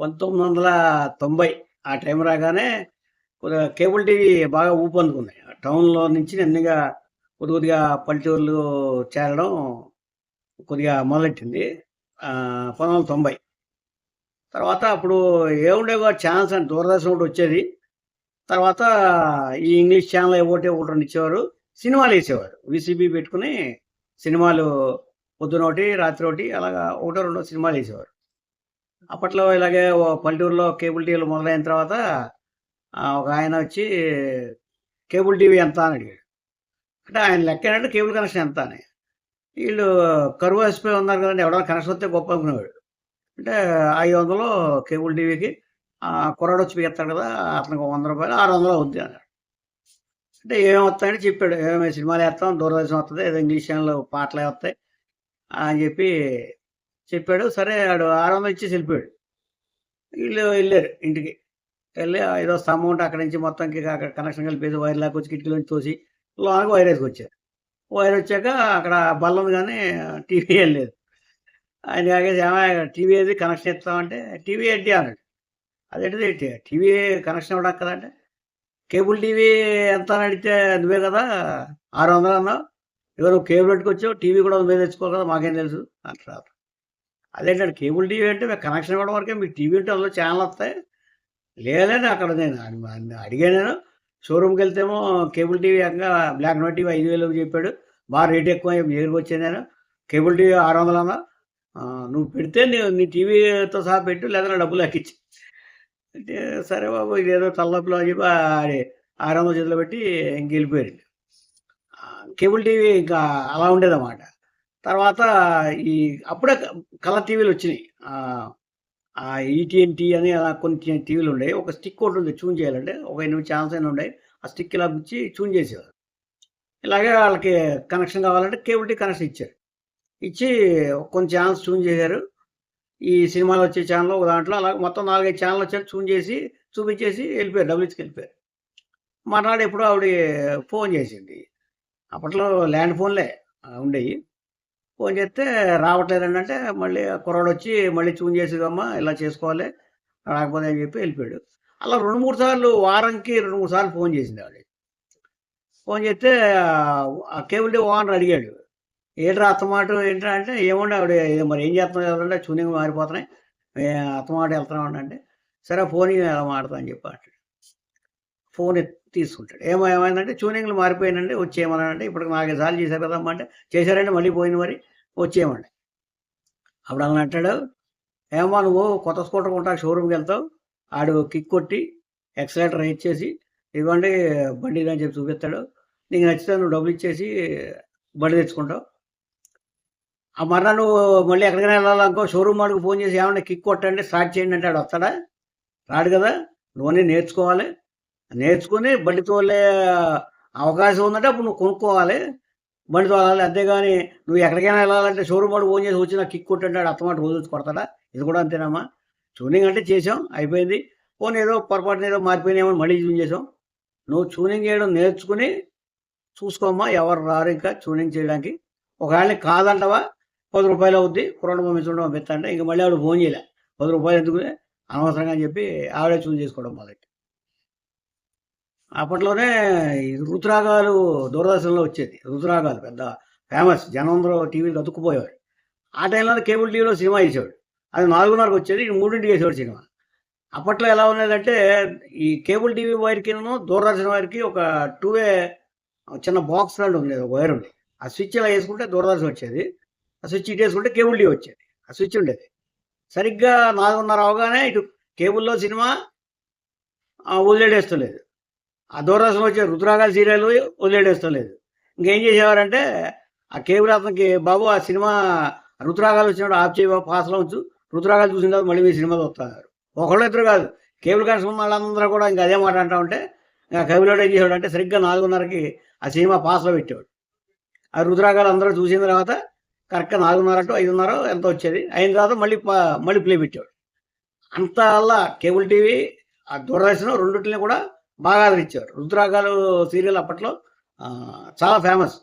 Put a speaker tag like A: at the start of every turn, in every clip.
A: పంతొమ్మిది వందల తొంభై ఆ టైం రాగానే కొద్దిగా కేబుల్ టీవీ బాగా ఊపందుకున్నాయి. టౌన్లో నుంచి నిన్నగా కొద్ది కొద్దిగా పల్లెటూర్లు చేరడం కొద్దిగా మొదలెట్టింది. పంతొమ్మిది వందల తొంభై. తర్వాత అప్పుడు ఏముండేవో ఛానల్స్ అని దూరదర్శన్ ఒకటి వచ్చేది. తర్వాత ఈ ఇంగ్లీష్ ఛానల్ ఒకటి ఒకటి ఇచ్చేవారు. సినిమాలు వేసేవారు. విసిబి పెట్టుకుని సినిమాలు పొద్దున ఒకటి రాత్రి ఒకటి అలాగా ఒకటో రెండో సినిమాలు వేసేవారు. అప్పట్లో ఇలాగే ఓ పల్లెటూరులో కేబుల్ టీవీలు మొదలైన తర్వాత ఒక ఆయన వచ్చి కేబుల్ టీవీ ఎంత అని అడిగాడు. అంటే ఆయన లెక్క ఏంటంటే కేబుల్ కనెక్షన్ ఎంత అని. వీళ్ళు కరువు వేసిపోయి ఉన్నారు కదండి ఎవడో కనెక్షన్ వస్తే గొప్ప అనుకునేవాడు. అంటే ఐదు వందలు కేబుల్ టీవీకి కుర్రాడు వచ్చి ఎత్తాడు కదా అతనికి ఒక వంద రూపాయలు ఆరు వందలు అవుద్ది అన్నాడు. అంటే ఏమేమి వస్తాయని చెప్పాడు. ఏమేమి సినిమాలు వేస్తాం దూరదర్శనం వస్తుంది ఏదో ఇంగ్లీష్ ఛానల్ పాటలు వస్తాయి అని చెప్పి చెప్పాడు సరే ఆడు ఆరు వందలు ఇచ్చి వెళ్ళిపోయాడు. వీళ్ళు వెళ్ళారు ఇంటికి. వెళ్ళి ఏదో స్తంభం ఉంటే అక్కడి నుంచి మొత్తం అక్కడ కనెక్షన్ కలిపేసి వైర్ లాగా వచ్చి కిటికీలోంచి తోసి లోనకి వైర్ వేసుకొచ్చారు. వైర్ వచ్చాక అక్కడ బల్ల ఉంది కానీ టీవీ వెళ్ళలేదు ఆయన కాగేసి టీవీ ఏది కనెక్షన్ ఇస్తామంటే టీవీ ఏంటి అన్నాడు. అదేంటిది టీవీ కనెక్షన్ ఇవ్వడం కదంటే కేబుల్ టీవీ ఎంత అని అడిగితే నువ్వే కదా ఆరు వందలు అన్నావు. ఇవాళ కేబుల్ పెట్టుకొచ్చావు టీవీ కూడా నువ్వే తెచ్చుకో కదా మాకేం తెలుసు అంటారు అదేంటంటే కేబుల్ టీవీ అంటే మీకు కనెక్షన్ ఇవ్వడం వరకే మీకు టీవీ ఉంటే అందులో ఛానల్ వస్తాయి. లేదని అక్కడ నేను అడిగా నేను. షోరూమ్కి వెళ్తేమో కేబుల్ టీవీ ఏకంగా బ్లాక్ అండ్ వైట్ టీవీ ఐదు వేలు చెప్పాడు. బాగా రేట్ ఎక్కువ దగ్గరికి వచ్చాను నేను. కేబుల్ టీవీ ఆరు వందలు అన్నా. నువ్వు పెడితే నీ నీ టీవీతో సహా పెట్టు లేదా డబ్బులు ఎక్కించి అంటే సరే బాబు ఇదేదో తలనొప్పిలో చెప్పి ఆరు వందల చేతిలో పెట్టి ఇంక వెళ్ళిపోయారు. కేబుల్ టీవీ ఇంకా అలా ఉండేదన్నమాట. తర్వాత ఈ అప్పుడే కలర్ టీవీలు వచ్చినాయి. ఈటీఎన్టీ అని అలా కొన్ని టీవీలు ఉండే. ఒక స్టిక్ ఒకటి ఉంది చూన్ చేయాలంటే. ఒక ఎనిమిది ఛానల్స్ అయినా ఉండే. ఆ స్టిక్ ఇలా గుచ్చి చూన్ చేసేవారు. ఇలాగే వాళ్ళకి కనెక్షన్ కావాలంటే కేబుల్ టీ కనెక్షన్ ఇచ్చారు. ఇచ్చి కొన్ని ఛానల్స్ చూన్ చేశారు. ఈ సినిమాలు వచ్చే ఛానల్ ఒక దాంట్లో అలా మొత్తం నాలుగైదు ఛానల్ వచ్చారు. చూన్ చేసి చూపించేసి వెళ్ళిపోయారు. డబ్ల్యూచ్కి వెళ్ళిపోయారు. మర్నాడు ఎప్పుడు ఆవిడ ఫోన్ చేసింది. అప్పట్లో ల్యాండ్ ఫోన్లే ఉండేవి. ఫోన్ చేస్తే రావట్లేదండి అంటే మళ్ళీ కుర్రాడు వచ్చి మళ్ళీ చూన్ చేసేదమ్మా ఇలా చేసుకోవాలి రాకపోతే అని చెప్పి వెళ్ళిపోయాడు. అలా రెండు మూడు సార్లు వారంకి రెండు మూడు సార్లు ఫోన్ చేసింది ఆవిడ ఫోన్ చేస్తే ఆ కేబుల్ డే ఓనర్ అడిగాడు. ఏంట్రా అత్తమాట ఏంట్రా అంటే ఏముండే ఆవిడ మరి ఏం చేస్తాం అంటే చూనింగ్ మారిపోతున్నాయి అత్తమాట వెళ్తున్నాం అంటే సరే ఫోన్ ఎలా మాడతా అని చెప్పి అంటాడు. ఫోన్ తీసుకుంటాడు. ఏమో ఏమైందంటే ట్యూనింగ్లు మారిపోయినండి వచ్చేయమనంటే ఇప్పుడు నాకు సార్లు చేశారు కదమ్మా అంటే చేశారంటే మళ్ళీ పోయింది మరి వచ్చేయమండి అప్పుడు అలా అంటాడు ఏమో నువ్వు కొత్త స్కూటర్ కొంటా షోరూమ్కి వెళ్తావు ఆడు కిక్ కొట్టి ఎక్సలేటర్ ఇచ్చేసి ఇదిగోండి బండి అని చెప్పి చూపిస్తాడు. నీకు నచ్చితే నువ్వు డబ్బులు ఇచ్చేసి బండి తెచ్చుకుంటావు. ఆ మరణ నువ్వు మళ్ళీ ఎక్కడికైనా వెళ్ళాలనుకో షోరూమ్ వాడికి ఫోన్ చేసి ఏమన్నా కిక్ కొట్టండి స్టార్ట్ చేయండి అంటే ఆడు వస్తాడా? రాడు కదా నువ్వన్నీ నేర్చుకోవాలి. నేర్చుకుని బండి తోలే అవకాశం ఉందంటే అప్పుడు నువ్వు కొనుక్కోవాలి. బండి తోలాలి అంతేగాని నువ్వు ఎక్కడికైనా వెళ్ళాలంటే షోరూమ్ వాడు ఫోన్ చేసి వచ్చిన కిక్ కొట్టండి ఆడు అత్తమాట రోజు కొడతాడా? ఇది కూడా అంతేనమ్మా. ట్యూనింగ్ అంటే చేసాం అయిపోయింది. పోనీ ఏదో పొరపాటున ఏదో మారిపోయినామో మళ్ళీ ట్యూన్ చేసాం నువ్వు ట్యూనింగ్ చేయడం నేర్చుకుని చూసుకోమ్మా ఎవరు రారు ఇంకా ట్యూనింగ్ చేయడానికి. ఒకవేళ కాదంటవా పది రూపాయలు అవుద్ది కుర్రాడు పంపించడం పంపిస్తా అంటే ఇంక మళ్ళీ ఆవిడ ఫోన్ చేయలే. పది రూపాయలు ఎందుకు? అనవసరంగా అని చెప్పి ఆవిడే చూస్ చేసుకోవడం మొదటి అప్పట్లోనే ఈ దూరదర్శన్లో వచ్చేది. ఋతురాగాలు పెద్ద ఫేమస్. జనందరూ టీవీలు అతుక్కుపోయేవారు. ఆ టైంలో కేబుల్ టీవీలో సినిమా వేసేవాడు అది నాలుగున్నరకు వచ్చేది మూడింటికి వేసేవాడు సినిమా. అప్పట్లో ఎలా ఉండేదంటే ఈ కేబుల్ టీవీ వైర్కి దూరదర్శన్ వైర్కి ఒక టూ వే చిన్న బాక్స్ లాంటి ఉండేది ఒక వైర్ ఉండేది. ఆ స్విచ్ ఇలా వేసుకుంటే దూరదర్శన్ వచ్చేది. ఆ స్విచ్ ఇటు వేసుకుంటే కేబుల్ టీవీ వచ్చేది. ఆ స్విచ్ ఉండేది. సరిగ్గా నాలుగున్నర అవగానే ఇటు కేబుల్లో సినిమా వదిలేడేస్తలేదు. ఆ దూరదర్శన్ వచ్చే రుద్రాగా సీరియల్ వదిలేడేస్తలేదు. ఇంకేం చేసేవారంటే ఆ కేబుల్ అతనికి బాబు ఆ సినిమా రుద్రాగాలు వచ్చినప్పుడు ఆఫ్ చేయ పాసలో ఉంచు రుద్రాగాలు చూసిన తర్వాత మళ్ళీ మీ సినిమా వస్తారు ఒకళ్ళు ఇద్దరు కాదు. కేబుల్ కనెక్షన్ వాళ్ళందరూ కూడా ఇంకా అదే మాట అంటా ఉంటే ఇంకా కేబుల్ ఏం చేసాడు అంటే సరిగ్గా నాలుగున్నరకి ఆ సినిమా పాస్లో పెట్టేవాడు. ఆ రుద్రాగాలు అందరూ చూసిన తర్వాత కరెక్ట్గా నాలుగున్నర టు ఐదున్నర ఎంత వచ్చేది. అయిన తర్వాత మళ్ళీ పా- మళ్ళీ ప్లే పెట్టేవాడు. అంత అలా కేబుల్ టీవీ ఆ దూరదర్శనం రెండింటిని కూడా బాగా ఆదరించారు రుద్రాగాలు సీరియల్ అప్పట్లో చాలా ఫేమస్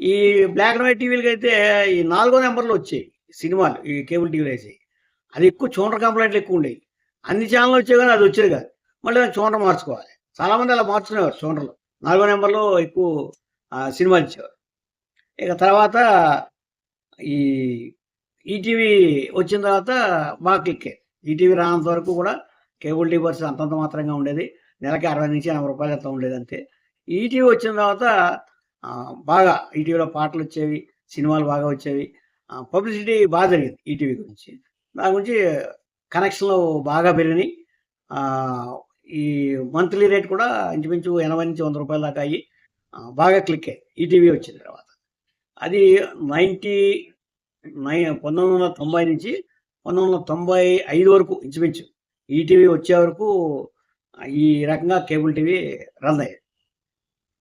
A: ఈ బ్లాక్ అండ్ వైట్ టీవీలకి అయితే ఈ నాలుగో నెంబర్లో వచ్చాయి సినిమాలు ఈ కేబుల్ టీవీలు వేసాయి అది ఎక్కువ చూడర కంప్లైంట్లు ఎక్కువ ఉండేవి. అన్ని ఛానల్ వచ్చాయి కానీ అది వచ్చేది కాదు. మళ్ళీ దానికి చూడర మార్చుకోవాలి. చాలామంది అలా మార్చుకునేవారు చూడర్లు నాలుగో నెంబర్లో ఎక్కువ సినిమాలు ఇచ్చేవారు. ఇక తర్వాత ఈ ఈటీవీ వచ్చిన తర్వాత బాగా క్లిక్ అయ్యింది ఈటీవీ రానంత వరకు కూడా కేబుల్ టీవీ అంతంత మాత్రంగా ఉండేది. నెలకి అరవై నుంచి ఎనభై రూపాయలు ఎంత ఉండేది అంతే. ఈటీవీ వచ్చిన తర్వాత బాగా ఈటీవీలో పాటలు వచ్చేవి సినిమాలు బాగా వచ్చేవి. పబ్లిసిటీ బాగా జరిగింది ఈటీవీ గురించి. దాని గురించి కనెక్షన్లు బాగా పెరిగినాయి. ఈ మంత్లీ రేట్ కూడా ఇంచుమించు ఎనభై నుంచి వంద రూపాయల దాకా అయ్యి బాగా క్లిక్ అయ్యి ఈటీవీ వచ్చిన తర్వాత. అది నైంటీ నై పంతొమ్మిది వందల తొంభై నుంచి పంతొమ్మిది వందల తొంభై ఐదు వరకు ఇంచుమించు. ఈటీవీ వచ్చే వరకు ఈ రకంగా కేబుల్ టీవీ రన్ అయ్యేది.